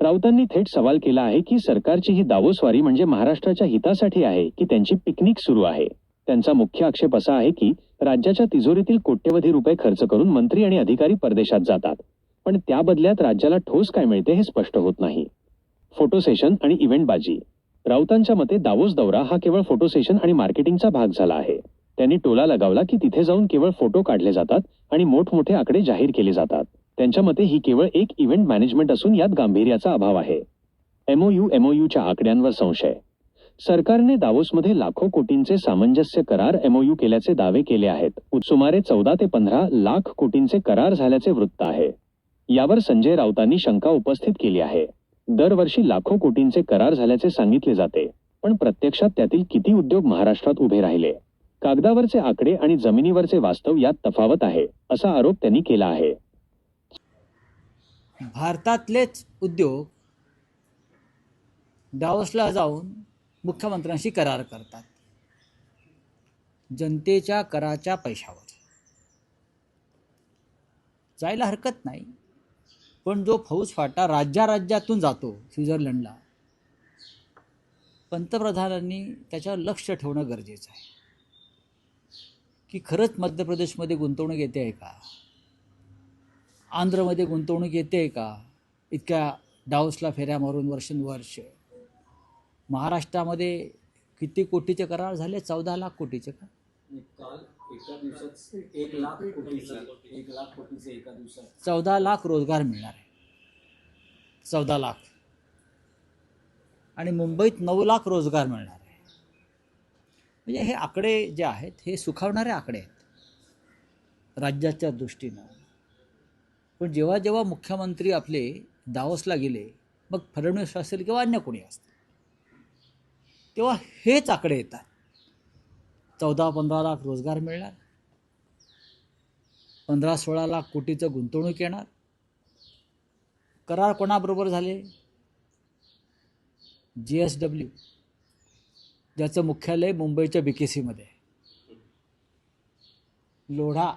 राऊतांनी थेट सवाल केला आहे की सरकारची ही दावोस्वारी म्हणजे महाराष्ट्राच्या हितासाठी आहे की त्यांची पिकनिक सुरू आहे? त्यांचा मुख्य आक्षेप असा आहे की राज्याच्या तिजोरीतील कोट्यवधी रुपये खर्च करून मंत्री आणि अधिकारी परदेशात जातात. पण त्या बदल्यात राज्याला ठोस काय मिळते हे स्पष्ट होत नाही. फोटो सेशन आणि इव्हेंट बाजी राऊतांच्या मते दावोस दौरा हा केवळ फोटो सेशन आणि मार्केटिंगचा भाग झाला आहे. त्यांनी टोला लगावला की तिथे जाऊन केवळ फोटो काढले जातात आणि मोठमोठे आकडे जाहीर केले जातात. त्यांच्या मते ही केवळ एक इव्हेंट मॅनेजमेंट असून यात गांभीर्याचा अभाव आहे. एमओयू एमओयूच्या आकड्यांवर संशय. सरकारने दावोसमध्ये लाखो कोटींचे सामंजस्य करार एमओयू केल्याचे दावे केले आहेत. सुमारे चौदा ते पंधरा लाख कोटींचे करार झाल्याचे वृत्त आहे. यावर संजय राऊतांनी शंका उपस्थित केली आहे. दरवर्षी लाखो कोटींचे करार झाल्याचे सांगितले जाते. पण प्रत्यक्षात त्यातील किती उद्योग महाराष्ट्रात उभे राहिले? कागदावरचे आकडे आणि जमिनीवरचे वास्तव यात तफावत आहे असा आरोप त्यांनी केला आहे. भारतातलेच उद्योग डावसला जाऊन मुख्यमंत्र्यांशी करार करतात. जनतेच्या कराच्या पैशावर. जायला हरकत नाही. पण जो फौजफाटा राज्याराज्यातून जातो स्वित्झर्लंडला पंतप्रधानांनी त्याच्यावर लक्ष ठेवणं गरजेचं आहे. की खरंच मध्य प्रदेशमध्ये गुंतवणूक येते आहे का? आंध्रमध्ये गुंतवणूक येते का? इतक्या डाऊसला फेऱ्या मारून वर्षानुवर्ष महाराष्ट्रामध्ये किती कोटीचे करार झाले? चौदा लाख कोटीचे का? चौदा लाख रोजगार मिळणार आहे. चौदा लाख. आणि मुंबईत नऊ लाख रोजगार मिळणार आहे. म्हणजे हे आकडे जे आहेत हे सुखावणारे आकडे आहेत. राज्याच्या दृष्टीनं. पण जेव्हा जेव्हा मुख्यमंत्री आपले दावसला गेले मग फडणवीस असेल किंवा अन्य कोणी असतील तेव्हा हेच आकडे येतात. चौदा पंधरा लाख रोजगार मिळणार. पंधरा सोळा लाख कोटीचं गुंतवणूक येणार. करार कोणाबरोबर झाले? जी एस डब्ल्यू ज्याचं मुख्यालय मुंबईच्या बी के सीमध्ये आहे. लोढा.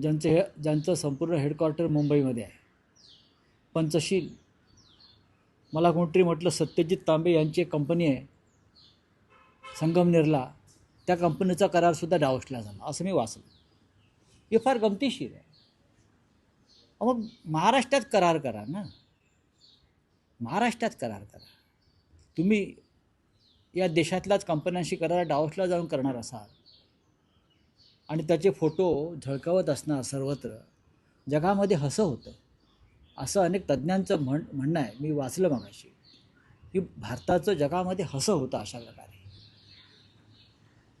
ज्यांचे हे ज्यांचं संपूर्ण हेडक्वार्टर मुंबईमध्ये आहे. पंचशील मला कोणतरी म्हटलं सत्यजित तांबे यांची एक कंपनी आहे संगमनेरला त्या कंपनीचा करारसुद्धा डावसला झाला असं मी वाचलं. हे फार गमतीशीर आहे. मग महाराष्ट्रात करार करा ना. महाराष्ट्रात करार करा. तुम्ही या देशातल्याच कंपन्यांशी करार डावसला जाऊन करणार असाल. आणि त्याचे फोटो झळकावत असणार सर्वत्र. जगामध्ये हसं होतं. असं अनेक तज्ज्ञांचं म्हण म्हणणं आहे. मी वाचलं मगाशी. की भारताचं जगामध्ये हसं होतं अशा प्रकारे.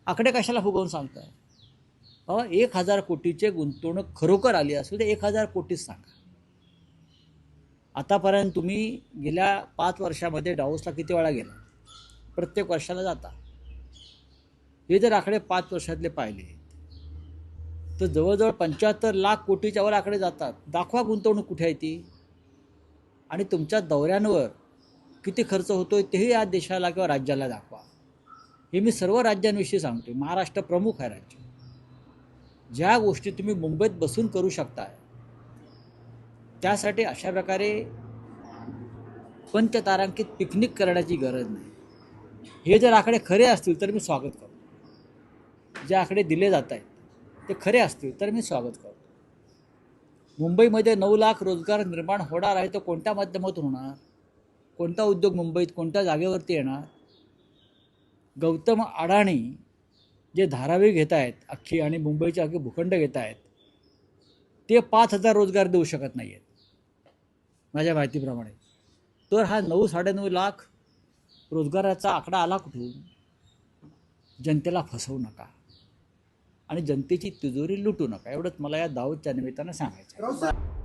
आकडे कशाला फुगवून सांगताय? अहो एक हजार कोटीचे गुंतवणूक खरोखर आली असेल तर एक हजार कोटीच सांगा. आतापर्यंत तुम्ही गेल्या पाच वर्षामध्ये डाऊसला किती वेळा गेला? प्रत्येक वर्षाला जाता. हे जर आकडे पाच वर्षातले पाहिले तर जवळजवळ पंच्याहत्तर लाख कोटीच्या वर आकडे जातात. दाखवा गुंतवणूक कुठे आहे ती? आणि तुमच्या दौऱ्यांवर किती खर्च होतो आहे तेही या देशाला किंवा राज्याला दाखवा. हे मी सर्व राज्यांविषयी सांगते महाराष्ट्र प्रमुख आहे राज्य. ज्या गोष्टी तुम्ही मुंबईत बसून करू शकताय त्यासाठी अशा प्रकारे पंचतारांकित पिकनिक करण्याची गरज नाही. हे जर आकडे खरे असतील तर मी स्वागत करतो. जे आकडे दिले जात आहेत ते खरे असतील तर मी स्वागत करतो. मुंबईमध्ये नऊ लाख रोजगार निर्माण होणार आहे तो कोणत्या माध्यमातून होणार? कोणता उद्योग मुंबईत कोणत्या जागेवरती येणार? गौतम अडाणी जे धारावी घेत आहेत अख्खी आणि मुंबईचे अख्खे भूखंड घेत आहेत ते पाच हजार रोजगार देऊ शकत नाही आहेत माझ्या माहितीप्रमाणे. तर हा नऊ साडेनऊ लाख रोजगाराचा आकडा आला कुठून? जनतेला फसवू नका. आणि जनतेची तिजोरी लुटू नका. एवढंच मला या दावतच्या निमित्तानं सांगायचं